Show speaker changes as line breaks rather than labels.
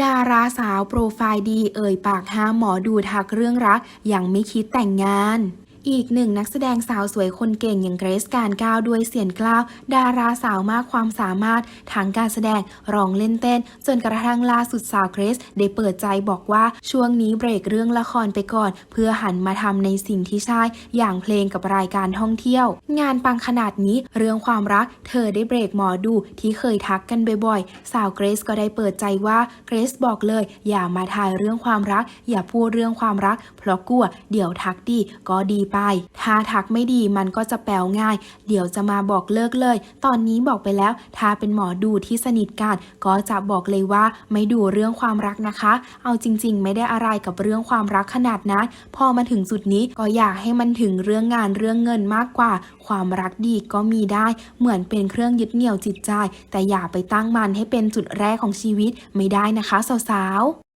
ดาราสาวโปรไฟล์ดีเอ่ยปากห้ามหมอดูทักเรื่องรัก ยังไม่คิดแต่งงาน อีกหนึ่งนักแสดงสาวสวยคนเก่งอย่างเกรซการก้าวด้วยเสียงกล้าว ดาราสาวมากความสามารถทางการแสดงร้องเล่นเต้น จนกระทั่งล่าสุดสาวเกรซได้เปิดใจบอกว่าช่วงนี้เบรกเรื่องละครไปก่อน เพื่อหันมาทำในสิ่งที่ใช่อย่างเพลงกับรายการท่องเที่ยว งานปังขนาดนี้เรื่องความรัก เธอได้เบรกหมอดูที่เคยทักกันบ่อยๆสาวเกรซก็ได้เปิดใจว่าเกรซบอกเลย อย่ามาทายเรื่องความรัก อย่าพูดเรื่องความรัก เพราะกลัวเดี๋ยวทักดีก็ดีไป ถ้าทักไม่ดีมันก็จะแปลวง่าย เดี๋ยวจะมาบอกเลิกเลย ตอนนี้บอกไปแล้ว ถ้าเป็นหมอดูที่สนิทกันก็จะบอกเลยว่าไม่ดูเรื่องความรักนะคะ เอาจริง ๆ ไม่ได้อะไรกับเรื่องความรักขนาดนั้น พอมาถึงจุดนี้ก็อยากให้มันถึงเรื่องงานเรื่องเงินมากกว่า ความรักดีก็มีได้ เหมือนเป็นเครื่องยึดเหนี่ยวจิตใจ แต่อย่าไปตั้งมันให้เป็นจุดแรกของชีวิตไม่ได้นะคะสาวๆ